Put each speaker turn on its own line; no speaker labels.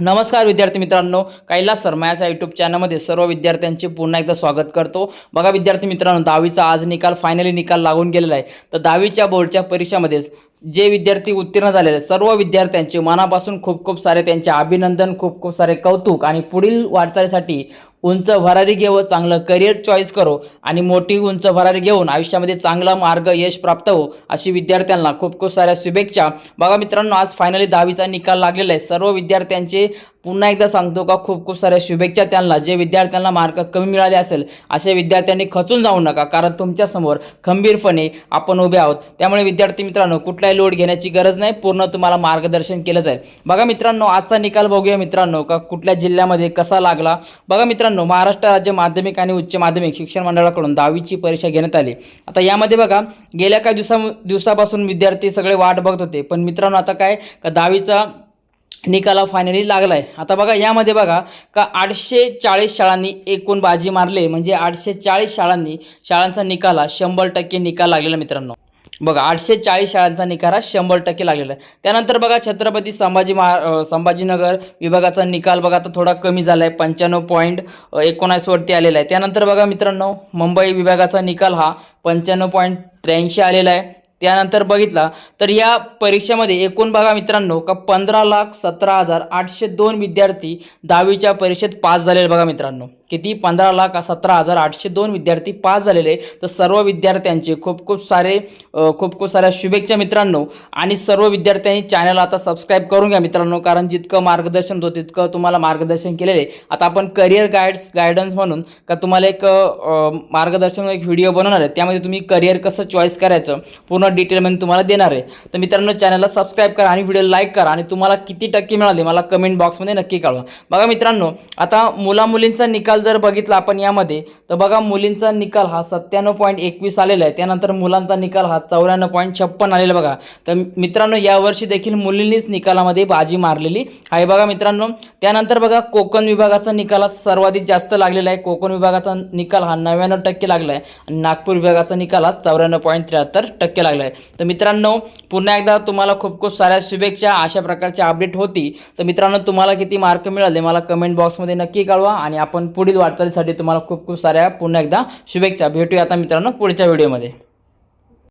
नमस्कार विद्यार्थी मित्रांनो कैलास सरमायाचा यूट्यूब चॅनलमध्ये सर्व विद्यार्थ्यांचे पुन्हा एकदा स्वागत करतो बघा विद्यार्थी मित्रांनो दहावीचा आज निकाल फायनली निकाल लागून गेलेला आहे तर दहावीच्या बोर्डच्या परीक्षामध्येच जे विद्यार्थी उत्तीर्ण झालेले सर्व विद्यार्थ्यांचे मनापासून खूप खूप सारे त्यांचे अभिनंदन खूप खूप सारे कौतुक आणि पुढील वाटचालीसाठी उंच भरारी घेऊ चांगलं करिअर चॉईस करो आणि मोठी उंच भरारी घेऊन आयुष्यामध्ये चांगला मार्ग यश प्राप्त हो अशी विद्यार्थ्यांना खूप खूप साऱ्या शुभेच्छा बघा मित्रांनो आज फायनली दहावीचा निकाल लागलेला आहे सर्व विद्यार्थ्यांचे पुन्हा एकदा सांगतो का खूप खूप साऱ्या शुभेच्छा त्यांना जे विद्यार्थ्यांना मार्क कमी मिळाले असेल अशा विद्यार्थ्यांनी खचून जाऊ नका कारण तुमच्यासमोर खंबीरपणे आपण उभे आहोत त्यामुळे विद्यार्थी मित्रांनो कुठल्या काही लोड घेण्याची गरज नाही पूर्ण तुम्हाला मार्गदर्शन केलं जाईल बघा मित्रांनो आजचा निकाल बघूया मित्रांनो का कुठल्या जिल्ह्यामध्ये कसा लागला बघा मित्रांनो महाराष्ट्र राज्य माध्यमिक आणि उच्च माध्यमिक शिक्षण मंडळाकडून दहावीची परीक्षा घेण्यात आली आता यामध्ये बघा गेल्या काही दिवसा दिवसापासून विद्यार्थी सगळे वाट बघत होते पण मित्रांनो आता काय का दहावीचा निकाला फायनली लागलाय आता बघा यामध्ये बघा का आठशे चाळीस शाळांनी एकूण बाजी मारले म्हणजे आठशे चाळीस शाळांनी शाळांचा निकाला शंभर टक्के निकाल लागलेला मित्रांनो बघा आठशे चाळीस शाळांचा निकाल हा शंभर टक्के लागलेला आहे त्यानंतर बघा छत्रपती संभाजी महा संभाजीनगर विभागाचा निकाल बघा आता थोडा कमी झाला आहे पंच्याण्णव पॉईंट एकोणासवरती आलेला आहे त्यानंतर बघा मित्रांनो मुंबई विभागाचा निकाल हा पंच्याण्णव पॉईंट त्र्याऐंशी आलेला आहे त्यानंतर बघितला तर या परीक्षेमध्ये एकूण बघा मित्रांनो का पंधरा लाख सतरा हजार आठशे दोन विद्यार्थी दहावीच्या परीक्षेत पास झालेले बघा मित्रांनो किती पंधरा लाख सतरा हजार आठशे दोन विद्यार्थी पास झालेले तर सर्व विद्यार्थ्यांचे खूप खूप सारे खूप खूप साऱ्या शुभेच्छा मित्रांनो आणि सर्व विद्यार्थ्यांनी चॅनल आता सबस्क्राईब करून घ्या मित्रांनो कारण जितकं मार्गदर्शन होतं तितकं तुम्हाला मार्गदर्शन केलेले आता आपण करिअर गाईड्स गायडन्स म्हणून का तुम्हाला एक मार्गदर्शन एक व्हिडिओ बनवणार आहे त्यामध्ये तुम्ही करिअर कसं चॉईस करायचं पूर्ण डिटेल मी तुम्हाला देणार आहे तर मित्रांनो चॅनलला सबस्क्राईब करा आणि व्हिडिओ लाईक करा आणि तुम्हाला किती टक्के मिळाले मला कमेंट बॉक्समध्ये नक्की कळवा बघा मित्रांनो आता मुला मुलींचा निकाल जर बघितला आपण यामध्ये तर बघा मुलींचा निकाल हा सत्त्याण्णव पॉईंट एकवीस आलेला आहे त्यानंतर मुलांचा निकाल हा चौऱ्याण्णव पॉईंट छप्पन आलेला बघा तर मित्रांनो यावर्षी देखील मुलींनीच निकालामध्ये बाजी मारलेली आहे बघा मित्रांनो त्यानंतर बघा कोकण विभागाचा निकाल हा सर्वाधिक जास्त लागलेला आहे कोकण विभागाचा निकाल हा नव्याण्णव टक्के लागला आहे आणि नागपूर विभागाचा निकाल हा चौऱ्याण्णव पॉईंट त्र्याहत्तर टक्के लागला लागलं आहे तर मित्रांनो पुन्हा एकदा तुम्हाला खूप खूप साऱ्या शुभेच्छा अशा प्रकारची अपडेट होती तर मित्रांनो तुम्हाला किती मार्क मिळाले मला कमेंट बॉक्समध्ये नक्की कळवा आणि आपण पुढील वाटचालीसाठी तुम्हाला खूप खूप साऱ्या पुन्हा एकदा शुभेच्छा भेटूया आता मित्रांनो पुढच्या व्हिडिओमध्ये